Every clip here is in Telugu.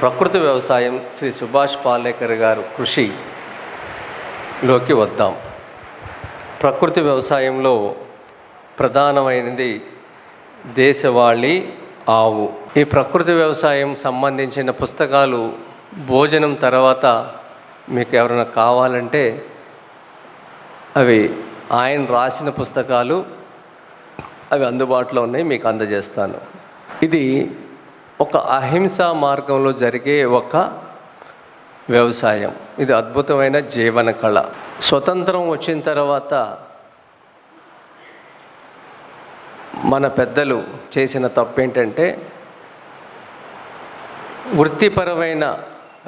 ప్రకృతి వ్యవసాయం శ్రీ సుభాష్ పాలేకర్ గారు కృషిలోకి వద్దాం. ప్రకృతి వ్యవసాయంలో ప్రధానమైనది దేశవాళీ ఆవు. ఈ ప్రకృతి వ్యవసాయం సంబంధించిన పుస్తకాలు భోజనం తర్వాత మీకు ఎవరైనా కావాలంటే అవి ఆయన రాసిన పుస్తకాలు అవి అందుబాటులో ఉన్నాయి మీకు అందజేస్తాను. ఇది ఒక అహింసా మార్గంలో జరిగే ఒక వ్యవసాయం. ఇది అద్భుతమైన జీవన కళ. స్వతంత్రం వచ్చిన తర్వాత మన పెద్దలు చేసిన తప్పేంటంటే వృత్తిపరమైన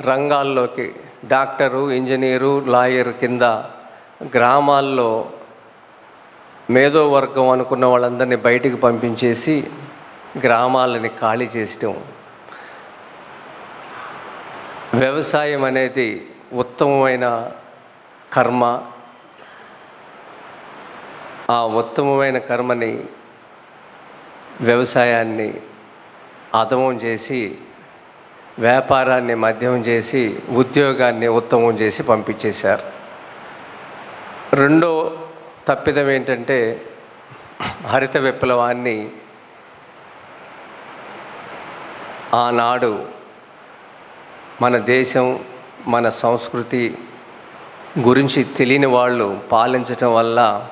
రంగాల్లోకి డాక్టరు ఇంజనీరు లాయర్ కింద గ్రామాల్లో మేధోవర్గం అనుకున్న వాళ్ళందరినీ బయటికి పంపించేసి గ్రామాలని ఖాళీ చేసటం వ్యవసాయం అనేది ఉత్తమమైన కర్మ. ఆ ఉత్తమమైన కర్మని వ్యవసాయాన్ని అధమం చేసి వ్యాపారాన్ని మధ్యం చేసి ఉద్యోగాన్ని ఉత్తమం చేసి పంపించేశారు. రెండో తప్పిదం ఏంటంటే హరిత విప్లవాన్ని ఆనాడు మన దేశం మన సంస్కృతి గురించి తెలియని వాళ్ళు పాలించటం వల్ల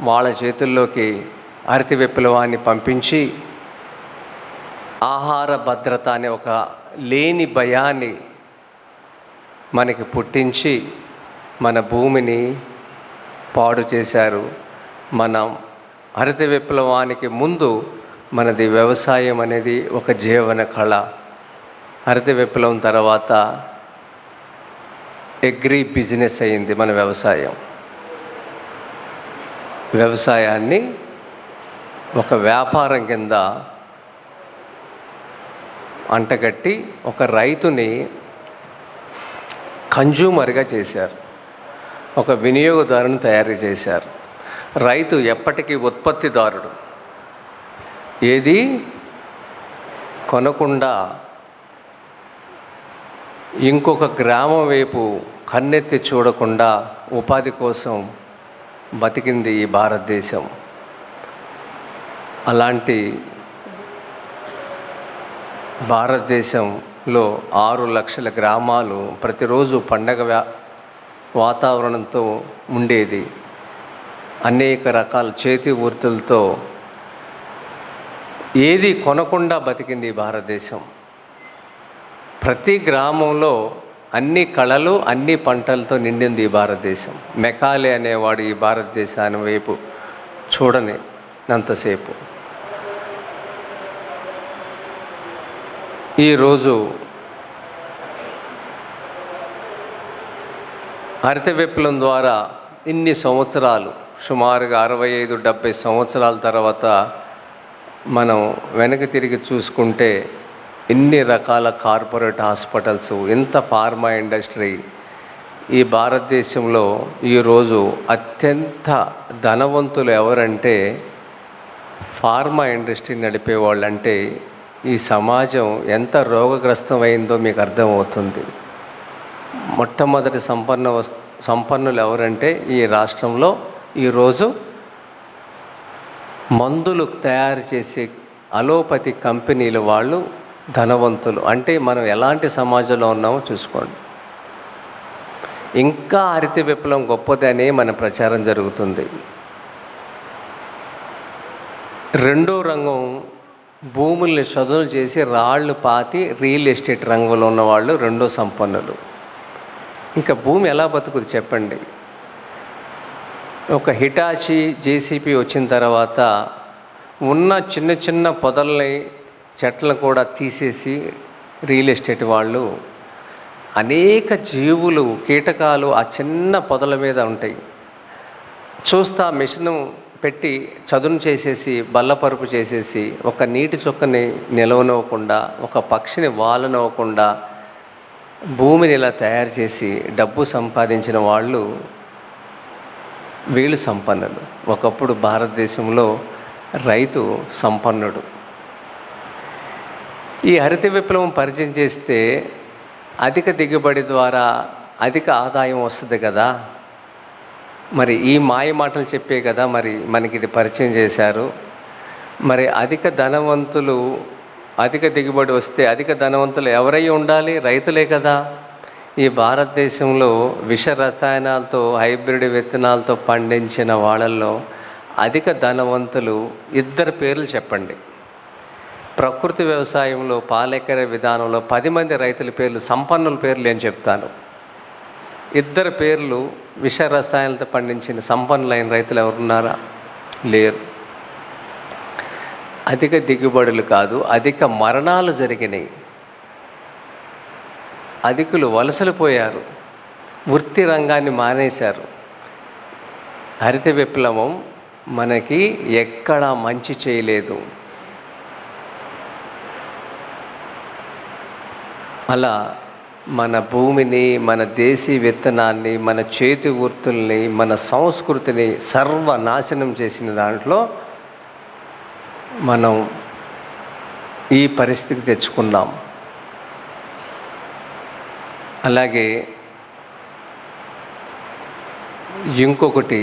వాళ్ళ చేతుల్లోకి హరిత విప్లవాన్ని పంపించి ఆహార భద్రత అనే ఒక లేని భయాన్ని మనకి పుట్టించి మన భూమిని పాడు చేశారు. మనం హరిత విప్లవానికి ముందు మనది వ్యవసాయం అనేది ఒక జీవన కళ. హరిత విప్లవం తర్వాత అగ్రి బిజినెస్ అయింది మన వ్యవసాయం. వ్యవసాయాన్ని ఒక వ్యాపారం కింద అంటగట్టి ఒక రైతుని కన్జ్యూమర్గా చేశారు. ఒక వినియోగదారుని తయారు చేశారు. రైతు ఎప్పటికీ ఉత్పత్తిదారుడు. ఏది? కొనకుండా ఇంకొక గ్రామం వైపు కన్నెత్తి చూడకుండా ఉపాధి కోసం బతికింది ఈ భారతదేశం. అలాంటి భారతదేశంలో ఆరు లక్షల గ్రామాలు ప్రతిరోజు పండగ వ్యా వాతావరణంతో ఉండేది. అనేక రకాల చేతి వృత్తులతో ఏది కొనకుండా బతికింది భారతదేశం? ప్రతి గ్రామంలో అన్ని కళలు అన్ని పంటలతో నిండింది ఈ భారతదేశం. మెకాలే అనేవాడు ఈ భారతదేశాన్ని వైపు చూడని నంతసేపు ఈరోజు హరిత విప్లవం ద్వారా ఇన్ని సంవత్సరాలు సుమారుగా అరవై ఐదు డెబ్బై సంవత్సరాల తర్వాత మనం వెనక్కి తిరిగి చూసుకుంటే ఎన్ని రకాల కార్పొరేట్ హాస్పిటల్స్ ఇంత ఫార్మా ఇండస్ట్రీ ఈ భారతదేశంలో ఈరోజు అత్యంత ధనవంతులు ఎవరంటే ఫార్మా ఇండస్ట్రీ నడిపే వాళ్ళంటే ఈ సమాజం ఎంత రోగగ్రస్తమైందో మీకు అర్థమవుతుంది. మొట్టమొదటి సంపన్న వస్ సంపన్నులు ఎవరంటే ఈ రాష్ట్రంలో ఈరోజు మందులు తయారు చేసే అలోపతి కంపెనీల వాళ్ళు ధనవంతులు. అంటే మనం ఎలాంటి సమాజంలో ఉన్నామో చూసుకోండి. ఇంకా హరిత విప్లవం గొప్పదని మన ప్రచారం జరుగుతుంది. రెండో రంగం భూముల్ని చదును చేసి రాళ్ళు పాతి రియల్ ఎస్టేట్ రంగంలో ఉన్న వాళ్ళు రెండో సంపన్నులు. ఇంకా భూమి ఎలా బతుకుది చెప్పండి. ఒక హిటాచి జేసీపీ వచ్చిన తర్వాత ఉన్న చిన్న చిన్న పొదల్ని చెట్లను కూడా తీసేసి రియల్ ఎస్టేట్ వాళ్ళు అనేక జీవులు కీటకాలు ఆ చిన్న పొదల మీద ఉంటాయి. చూస్తా మిషన్ పెట్టి చదును చేసేసి బల్లపరుపు చేసేసి ఒక నీటి చుక్కని నిలవనివ్వకుండా ఒక పక్షిని వాలనివ్వకుండా భూమిని ఇలా తయారు చేసి డబ్బు సంపాదించిన వాళ్ళు వీళ్ళు సంపన్నులు. ఒకప్పుడు భారతదేశంలో రైతు సంపన్నుడు. ఈ హరిత విప్లవం పరిచయం చేస్తే అధిక దిగుబడి ద్వారా అధిక ఆదాయం వస్తుంది కదా. మరి ఈ మాయ మాటలు చెప్పే కదా మరి మనకి ఇది పరిచయం చేశారు. మరి అధిక ధనవంతులు అధిక దిగుబడి వస్తే అధిక ధనవంతులు ఎవరై ఉండాలి? రైతులే కదా. ఈ భారతదేశంలో విష రసాయనాలతో హైబ్రిడ్ విత్తనాలతో పండించిన వాళ్ళల్లో అధిక ధనవంతులు ఇద్దరు పేర్లు చెప్పండి. ప్రకృతి వ్యవసాయంలో పాలెకర విధానంలో పది మంది రైతుల పేర్లు సంపన్నుల పేర్లు నేను చెప్తాను. ఇద్దరు పేర్లు విష రసాయనాలతో పండించిన సంపన్నులైన రైతులు ఎవరున్నారా? లేరు. అధిక దిగుబడులు కాదు అధిక మరణాలు జరిగినాయి. అధికులు వలసలు పోయారు. వృత్తి రంగాన్ని మానేశారు. హరిత విప్లవం మనకి ఎక్కడా మంచి చేయలేదు. అలా మన భూమిని మన దేశీ విత్తనాన్ని మన చేతి వృత్తుల్ని మన సంస్కృతిని సర్వనాశనం చేసిన దాంట్లో మనం ఈ పరిస్థితికి తెచ్చుకున్నాం. అలాగే ఇంకొకటి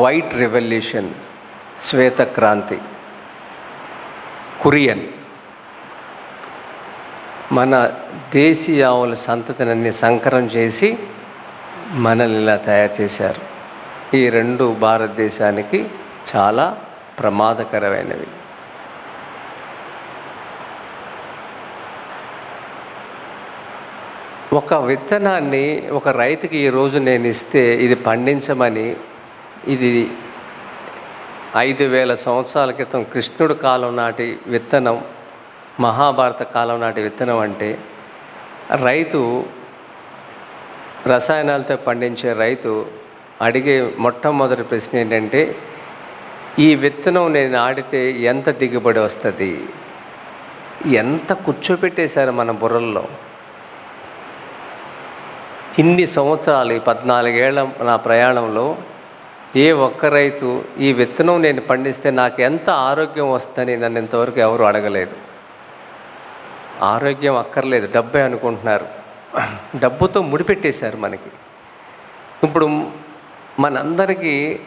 వైట్ రెవల్యూషన్ శ్వేత క్రాంతి కురియన్. మన దేశీయ ఆవుల సంతతినన్ని సంకరం చేసి మనల్ని ఇలా తయారు చేశారు. ఈ రెండు భారతదేశానికి చాలా ప్రమాదకరమైనవి. ఒక విత్తనాన్ని ఒక రైతుకి ఈరోజు నేను ఇస్తే ఇది పండించమని ఇది ఐదు వేల సంవత్సరాల క్రితం కృష్ణుడు కాలం నాటి విత్తనం మహాభారత కాలం నాటి విత్తనం అంటే రైతు రసాయనాలతో పండించే రైతు అడిగే మొట్టమొదటి ప్రశ్న ఏంటంటే ఈ విత్తనం నేను ఆడితే ఎంత దిగుబడి వస్తుంది? ఎంత కూర్చోపెట్టేశారు మన బుర్రల్లో? ఇన్ని సంవత్సరాలు ఈ పద్నాలుగేళ్ళ నా ప్రయాణంలో ఏ ఒక్క రైతు ఈ విత్తనం నేను పండిస్తే నాకు ఎంత ఆరోగ్యం వస్తుందని నన్ను ఇంతవరకు ఎవరు అడగలేదు. ఆరోగ్యం అక్కర్లేదు డబ్బే అనుకుంటున్నారు. డబ్బుతో ముడిపెట్టేశారు మనకి. ఇప్పుడు మనందరికీ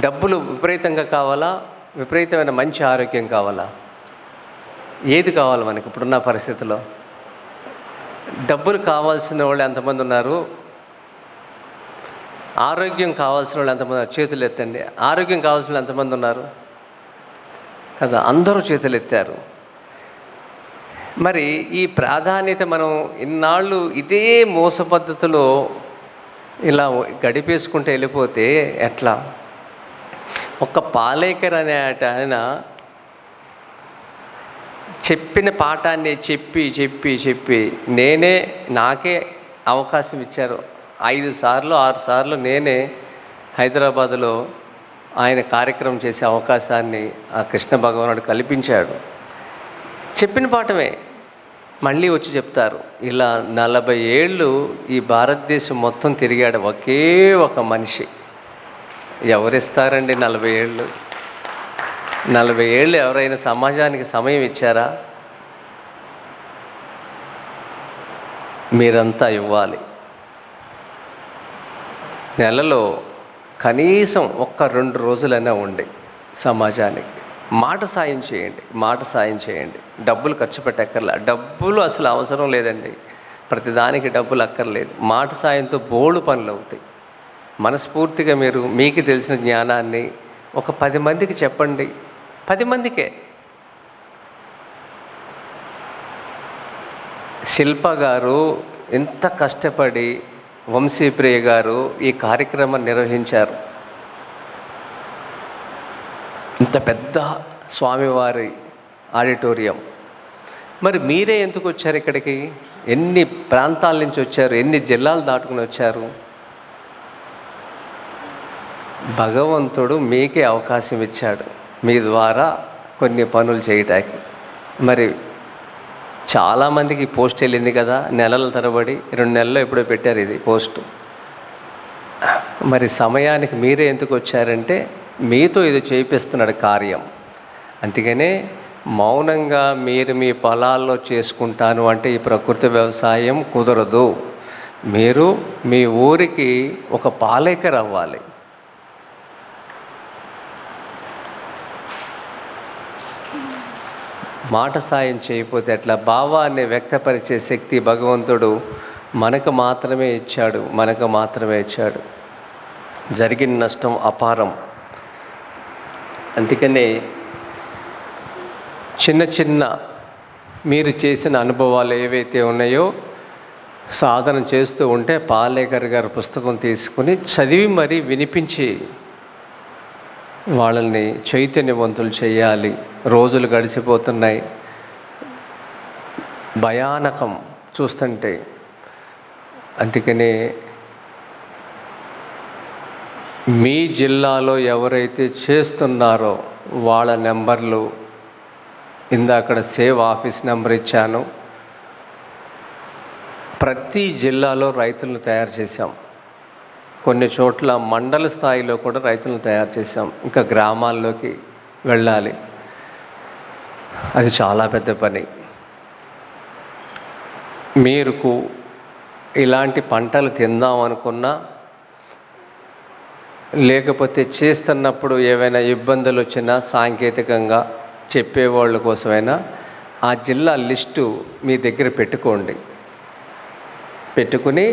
డబ్బులు విపరీతంగా కావాలా? విపరీతమైన మంచి ఆరోగ్యం కావాలా? ఏది కావాలి మనకి ఇప్పుడున్న పరిస్థితిలో డబ్బులు కావాల్సిన వాళ్ళు ఎంతమంది ఉన్నారు? ఆరోగ్యం కావాల్సిన వాళ్ళు ఎంతమంది ఉన్నారు? చేతులు ఎత్తండి. ఆరోగ్యం కావాల్సిన వాళ్ళు ఎంతమంది ఉన్నారు? కదా అందరూ చేతులు ఎత్తారు. మరి ఈ ప్రాధాన్యత మనం ఇన్నాళ్ళు ఇదే మోస పద్ధతిలో ఇలా గడిపేసుకుంటూ వెళ్ళిపోతే ఎట్లా? ఒక పాలేకర్ అనే ఆయన చెప్పిన పాఠాన్ని చెప్పి చెప్పి చెప్పి నేనే నాకే అవకాశం ఇచ్చారు. ఐదు సార్లు ఆరు సార్లు నేనే హైదరాబాదులో ఆయన కార్యక్రమం చేసే అవకాశాన్ని ఆ కృష్ణ భగవానుడు కల్పించాడు. చెప్పిన పాఠమే. మళ్ళీ వచ్చి చెప్తారు. ఇలా నలభై ఏళ్ళు ఈ భారతదేశం మొత్తం తిరిగాడు ఒకే ఒక మనిషి. ఎవరిస్తారండి నలభై ఏళ్ళు? నలభై ఏళ్ళు ఎవరైనా సమాజానికి సమయం ఇచ్చారా? మీరంతా ఇవ్వాలి. నెలలో కనీసం ఒక్క రెండు రోజులైనా ఉండి సమాజానికి. మాట సాయం చేయండి మాట సాయం చేయండి. డబ్బులు ఖర్చు పెట్టక్కర్లా. డబ్బులు అసలు అవసరం లేదండి. ప్రతిదానికి డబ్బులు అక్కర్లేదు. మాట సాయంతో బోళ్ళు పనులు అవుతాయి. మనస్ఫూర్తిగా మీరు మీకు తెలిసిన జ్ఞానాన్ని ఒక పది మందికి చెప్పండి. పది మందికే. శిల్ప గారు ఎంత కష్టపడి వంశీప్రియ గారు ఈ కార్యక్రమం నిర్వహించారు. ఇంత పెద్ద స్వామివారి ఆడిటోరియం. మరి మీరే ఎందుకు వచ్చారు ఇక్కడికి? ఎన్ని ప్రాంతాల నుంచి వచ్చారు? ఎన్ని జిల్లాలు దాటుకుని వచ్చారు? భగవంతుడు మీకే అవకాశం ఇచ్చాడు. మీ ద్వారా కొన్ని పనులు చేయటానికి. మరి చాలామందికి పోస్ట్ వెళ్ళింది కదా నెలల తరబడి రెండు నెలల్లో ఎప్పుడో పెట్టారు ఇది పోస్ట్. మరి సమయానికి మీరే ఎందుకు వచ్చారంటే మీతో ఇది చేపిస్తున్నాడు కార్యం. అందుకనే మౌనంగా మీరు మీ పొలాల్లో చేసుకుంటాను అంటే ఈ ప్రకృతి వ్యవసాయం కుదరదు. మీరు మీ ఊరికి ఒక పాలేకర్ అవ్వాలి. మాట సాయం చేయకపోతే అట్లా భావాన్ని వ్యక్తపరిచే శక్తి భగవంతుడు మనకు మాత్రమే ఇచ్చాడు మనకు మాత్రమే ఇచ్చాడు. జరిగిన నష్టం అపారం. అందుకనే చిన్న చిన్న మీరు చేసిన అనుభవాలు ఏవైతే ఉన్నాయో సాధన చేస్తూ ఉంటే పాలేకర్ గారు పుస్తకం తీసుకుని చదివి మరీ వినిపించి వాళ్ళని చైతన్యవంతులు చేయాలి. రోజులు గడిచిపోతున్నాయి. భయానకం చూస్తుంటే అందుకనే మీ జిల్లాలో ఎవరైతే చేస్తున్నారో వాళ్ళ నెంబర్లు ఇందాకడ సేవ్ ఆఫీస్ నెంబర్ ఇచ్చాను. ప్రతి జిల్లాలో రైతులను తయారు చేశాం. కొన్ని చోట్ల మండల స్థాయిలో కూడా రైతులను తయారు చేశాం. ఇంకా గ్రామాల్లోకి వెళ్ళాలి. అది చాలా పెద్ద పని. మీరుకు ఇలాంటి పంటలు తిందాం అనుకున్నా లేకపోతే చేస్తున్నప్పుడు ఏవైనా ఇబ్బందులు వచ్చినా సాంకేతికంగా చెప్పేవాళ్ళ కోసమైనా ఆ జిల్లా లిస్టు మీ దగ్గర పెట్టుకోండి. పెట్టుకుని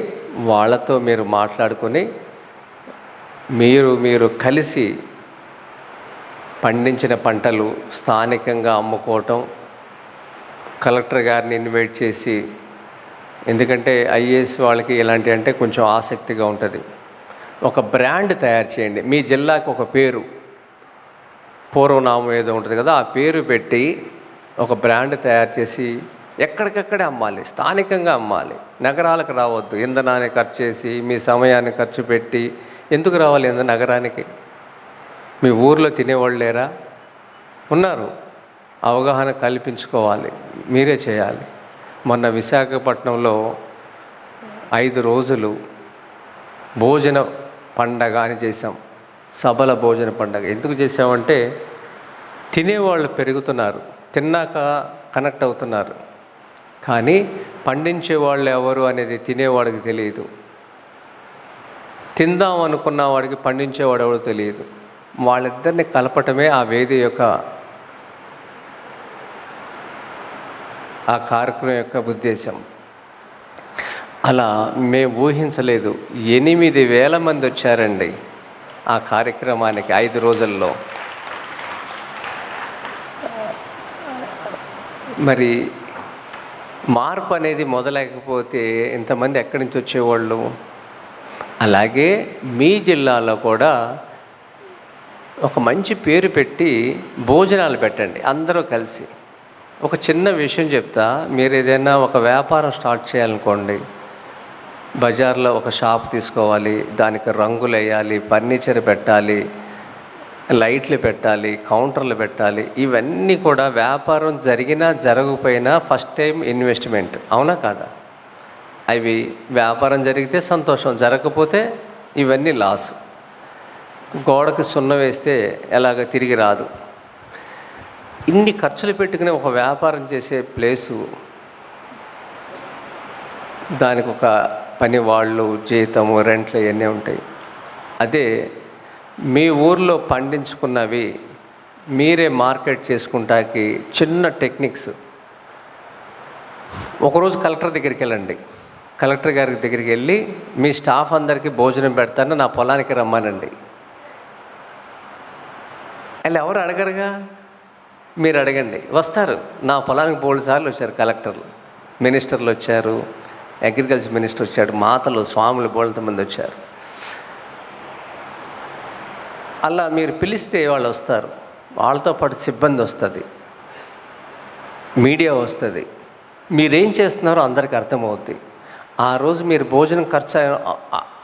వాళ్ళతో మీరు మాట్లాడుకొని మీరు మీరు కలిసి పండించిన పంటలు స్థానికంగా అమ్ముకోవటం కలెక్టర్ గారిని ఇన్వైట్ చేసి ఎందుకంటే ఐఏఎస్ వాళ్ళకి ఇలాంటి అంటే కొంచెం ఆసక్తిగా ఉంటుంది. ఒక బ్రాండ్ తయారు చేయండి. మీ జిల్లాకు ఒక పేరు పూర్వనామం ఏదో ఉంటుంది కదా ఆ పేరు పెట్టి ఒక బ్రాండ్ తయారు చేసి ఎక్కడికక్కడే అమ్మాలి స్థానికంగా అమ్మాలి. నగరాలకు రావద్దు. ఇంధనాన్ని ఖర్చు చేసి మీ సమయాన్ని ఖర్చు పెట్టి ఎందుకు రావాలి ఇంధ నగరానికి? మీ ఊర్లో తినేవాళ్ళు లేరా? ఉన్నారు. అవగాహన కల్పించుకోవాలి. మీరే చేయాలి. మొన్న విశాఖపట్నంలో ఐదు రోజులు భోజన పండగ అని చేసాం సభల భోజన పండగ. ఎందుకు చేసామంటే తినేవాళ్ళు పెరుగుతున్నారు. తిన్నాక కనెక్ట్ అవుతున్నారు. కానీ పండించే వాళ్ళు ఎవరు అనేది తినేవాడికి తెలియదు. తిందాం అనుకున్న వాడికి పండించేవాడు ఎవడో తెలియదు. వాళ్ళిద్దరిని కలపటమే ఆ వేది యొక్క ఆ కార్యక్రమం యొక్క ఉద్దేశం. అలా మేము ఊహించలేదు. ఎనిమిది వేల మంది వచ్చారండి ఆ కార్యక్రమానికి ఐదు రోజుల్లో. మరి మార్పు అనేది మొదలైకపోతే ఇంతమంది ఎక్కడి నుంచి వచ్చేవాళ్ళు? అలాగే మీ జిల్లాలో కూడా ఒక మంచి పేరు పెట్టి భోజనాలు పెట్టండి అందరూ కలిసి. ఒక చిన్న విషయం చెప్తా మీరు ఏదైనా ఒక వ్యాపారం స్టార్ట్ చేయాలనుకోండి బజార్లో ఒక షాప్ తీసుకోవాలి దానికి రంగులు వేయాలి ఫర్నిచర్ పెట్టాలి లైట్లు పెట్టాలి కౌంటర్లు పెట్టాలి ఇవన్నీ కూడా వ్యాపారం జరిగినా జరగకపోయినా ఫస్ట్ టైం ఇన్వెస్ట్మెంట్ అవునా కాదా? అవి వ్యాపారం జరిగితే సంతోషం జరగకపోతే ఇవన్నీ లాస్ గోడకి సున్న వేస్తే ఎలాగ తిరిగి రాదు. ఇన్ని ఖర్చులు పెట్టుకుని ఒక వ్యాపారం చేసే ప్లేసు దానికి ఒక పని వాళ్ళు జీతము రెంట్లు ఇవన్నీ ఉంటాయి. అదే మీ ఊర్లో పండించుకున్నవి మీరే మార్కెట్ చేసుకుంటాకి చిన్న టెక్నిక్స్ ఒకరోజు కలెక్టర్ దగ్గరికి వెళ్ళండి. కలెక్టర్ గారి దగ్గరికి వెళ్ళి మీ స్టాఫ్ అందరికీ భోజనం పెడతాను నా పొలానికి రమ్మానండి. వాళ్ళు ఎవరు అడగరుగా? మీరు అడగండి. వస్తారు. నా పొలానికి మూడు సార్లు వచ్చారు కలెక్టర్లు. మినిస్టర్లు వచ్చారు అగ్రికల్చర్ మినిస్టర్ వచ్చాడు మాతలు స్వాములు బోల్త మంది వచ్చారు. అలా మీరు పిలిస్తే వాళ్ళు వస్తారు. వాళ్ళతో పాటు సిబ్బంది వస్తుంది. మీడియా వస్తుంది. మీరేం చేస్తున్నారో అందరికీ అర్థమవుద్ది. ఆ రోజు మీరు భోజనం ఖర్చు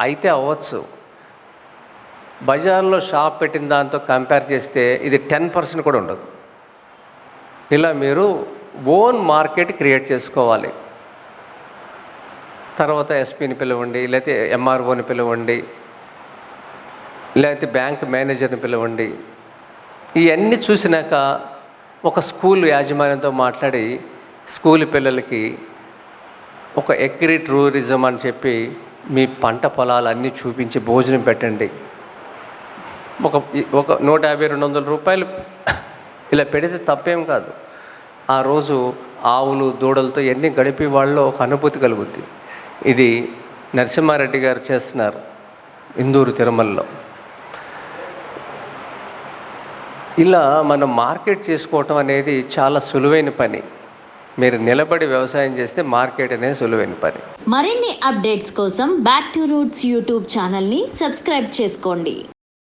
అయితే అవ్వచ్చు. బజార్లో షాప్ పెట్టిన దాంతో కంపేర్ చేస్తే ఇది టెన్ పర్సెంట్ కూడా ఉండదు. ఇలా మీరు ఓన్ మార్కెట్ క్రియేట్ చేసుకోవాలి. తర్వాత ఎస్పీని పిలవండి లేకపోతే ఎంఆర్ఓని పిలవండి లేకపోతే బ్యాంక్ మేనేజర్ని పిలవండి. ఇవన్నీ చూసినాక ఒక స్కూల్ యాజమాన్యంతో మాట్లాడి స్కూల్ పిల్లలకి ఒక ఎగ్రి టూరిజం అని చెప్పి మీ పంట పొలాలన్నీ చూపించి భోజనం పెట్టండి. ఒక ఒక నూట యాభై రెండు వందల రూపాయలు ఇలా పెడితే తప్పేం కాదు. ఆ రోజు ఆవులు దూడలతో ఎన్ని గడిపి వాళ్ళలో ఒక అనుభూతి కలుగుద్ది. ఇది నరసింహారెడ్డి గారు చేస్తున్నారు ఇందూరు తిరుమలలో. ఇలా మనం మార్కెట్ చేసుకోవటం అనేది చాలా సులువైన పని. మీరు నిలబడి వ్యవసాయం చేస్తే మార్కెట్ అనేది సులువైన పని. మరిన్ని అప్డేట్స్ కోసం బ్యాక్ టు రూట్స్ యూట్యూబ్ ఛానల్ని సబ్స్క్రైబ్ చేసుకోండి.